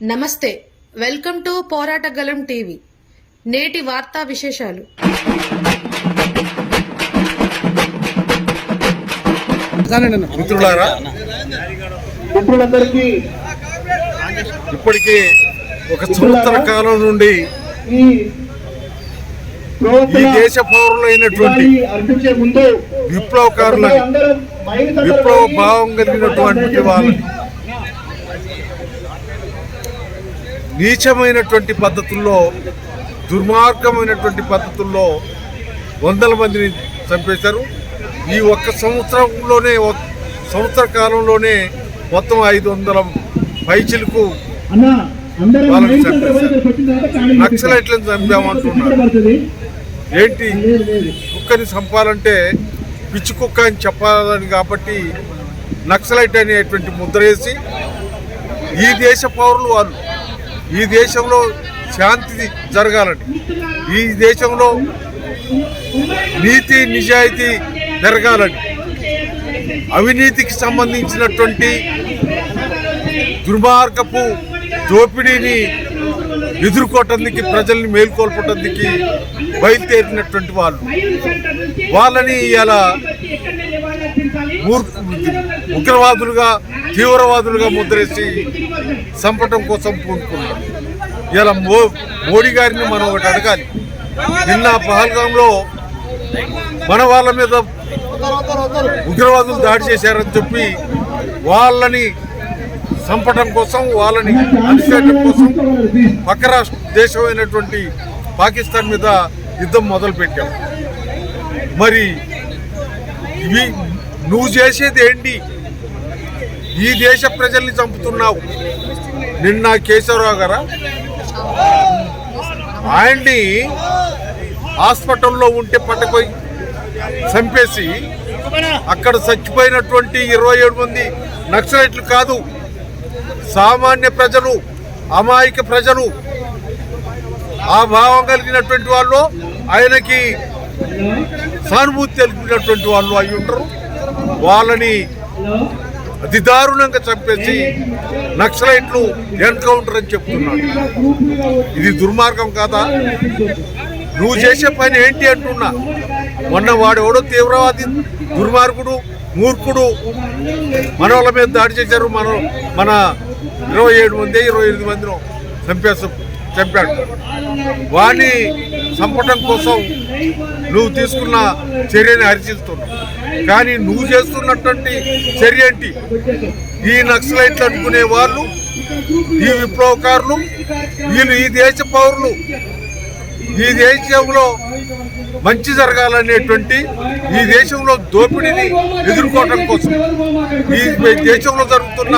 నమస్తే welcome to పోరాటగలం TV. నేటి వార్తా విశేషాలు. మిత్రులారా మిత్రులందరికీ ఇప్పటికీ ఒక సంవత్సర కాలం నుండి ఈ దేశ పౌరులైనటువంటి విప్లవకారులని సగం విప్లవ భావం కలిగినటువంటి వాళ్ళని నీచమైనటువంటి పద్ధతుల్లో దుర్మార్గమైనటువంటి పద్ధతుల్లో వందల మందిని చంపేశారు ఈ ఒక్క సంవత్సరంలోనే సంవత్సర కాలంలోనే మొత్తం ఐదు వందల పైచిలకు వాళ్ళని చంపేశారు. నక్సలైట్లను చంపామంటున్నారు. ఏంటి. కుక్కని చంపాలంటే పిచ్చి కుక్క అని చెప్పాలని కాబట్టి నక్సలైట్ అనేటువంటి ముద్ర వేసి ఈ దేశ పౌరులు వాళ్ళు ఈ దేశంలో శాంతి జరగాలని. ఈ దేశంలో నీతి నిజాయితీ పెరగాలని. అవినీతికి సంబంధించినటువంటి దుర్మార్గపు దోపిడీని ఎదుర్కోవటానికి ప్రజల్ని మేల్కొల్పటానికి బయలుదేరినటువంటి వాళ్ళు. వాళ్ళని ఇలా ఉగ్రవాదులుగా తీవ్రవాదులుగా ముద్రేసి చంపటం కోసం పూనుకున్నారు ఇలా మో మోడీ గారిని మనం ఒకటి అడగాలి. నిన్న పహల్గాంలో మన వాళ్ళ మీద ఉగ్రవాదులు దాడి చేశారని చెప్పి వాళ్ళని చంపటం కోసం వాళ్ళని అణిచేయటం కోసం పక్క రాష్ట్ర దేశమైనటువంటి పాకిస్తాన్ మీద యుద్ధం మొదలుపెట్టాం. మరి నువ్వు చేసేది ఏంటి? ఈ దేశ ప్రజల్ని చంపుతున్నావు. నిన్న కేశవరావు గారా? ఆయన్ని హాస్పిటల్లో ఉంటే పట్టుకొని చంపేసి అక్కడ చచ్చిపోయినటువంటి ఇరవై ఏడు మంది నక్సలైట్లు కాదు సామాన్య ప్రజలు అమాయక ప్రజలు ఆ భావం కలిగినటువంటి వాళ్ళు ఆయనకి సానుభూతి తెలిపినటువంటి వాళ్ళు అయి ఉంటారు వాళ్ళని అతి దారుణంగా చంపేసి నక్సలైట్లు ఎన్కౌంటర్ అని చెప్తున్నాడు. ఇది దుర్మార్గం కాదా? నువ్వు చేసే పని ఏంటి అంటున్నా? మొన్న వాడెవడో తీవ్రవాది దుర్మార్గుడు మూర్ఖుడు. మన వాళ్ళ మీద దాడి చేశారు మన మన ఇరవై ఏడు మంది ఇరవై ఎనిమిది మందిని చంపేస్తాం చెప్పాడు. వాణ్ణి చంపటం కోసం నువ్వు తీసుకున్న చర్యని హర్షిస్తున్నావు కానీ నువ్వు చేస్తున్నటువంటి చర్య ఏంటి? ఈ నక్సలైట్లు అనుకునే వాళ్ళు ఈ విప్లవకారులు వీళ్ళు ఈ దేశ పౌరులు ఈ దేశంలో మంచి జరగాలనేటువంటి ఈ దేశంలో దోపిడీని ఎదుర్కోవడం కోసం. ఈ దేశంలో జరుగుతున్న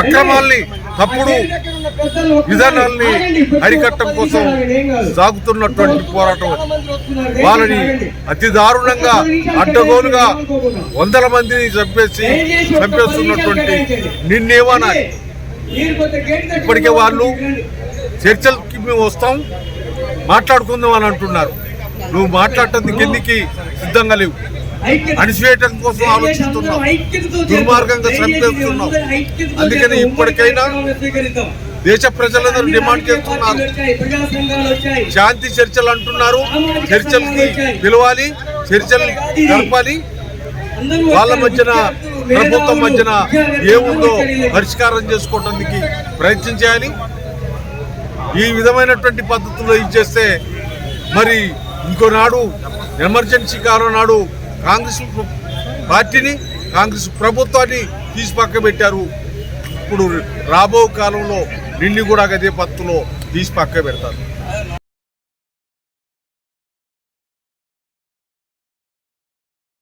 అక్రమాల్ని తప్పుడు విధానాల్ని అరికట్టడం కోసం సాగుతున్నటువంటి పోరాటం వాళ్ళని అతి దారుణంగా అడ్డగోలుగా వందల మందిని చంపేసి చంపేస్తున్నటువంటి నిన్నేమన్నా ఇప్పటికే వాళ్ళు చర్చలకి మేము వస్తాం మాట్లాడుకుందాం అని అంటున్నారు. నువ్వు మాట్లాడటానికి ఎన్నికి సిద్ధంగా లేవు. అణిచివేయటం కోసం ఆలోచిస్తున్నావు. దుర్మార్గంగా చంపేస్తున్నావు అందుకని ఇప్పటికైనా దేశ ప్రజలందరూ డిమాండ్ చేస్తున్నారు. శాంతి చర్చలు అంటున్నారు. చర్చలకి పిలవాలి చర్చలు జరపాలి వాళ్ళ మధ్యన ప్రభుత్వం మధ్యన ఏముందో పరిష్కారం చేసుకోవడానికి ప్రయత్నం చేయాలి. ఈ విధమైనటువంటి పద్ధతుల్లో ఇచ్చేస్తే మరి ఇంకో నాడు ఎమర్జెన్సీ కాలం నాడు కాంగ్రెస్ పార్టీని కాంగ్రెస్ ప్రభుత్వాన్ని తీసి పక్క పెట్టారు. ఇప్పుడు రాబో కాలంలో నిన్ను కూడా అదే పత్తులో తీసి పక్క పెడతారు.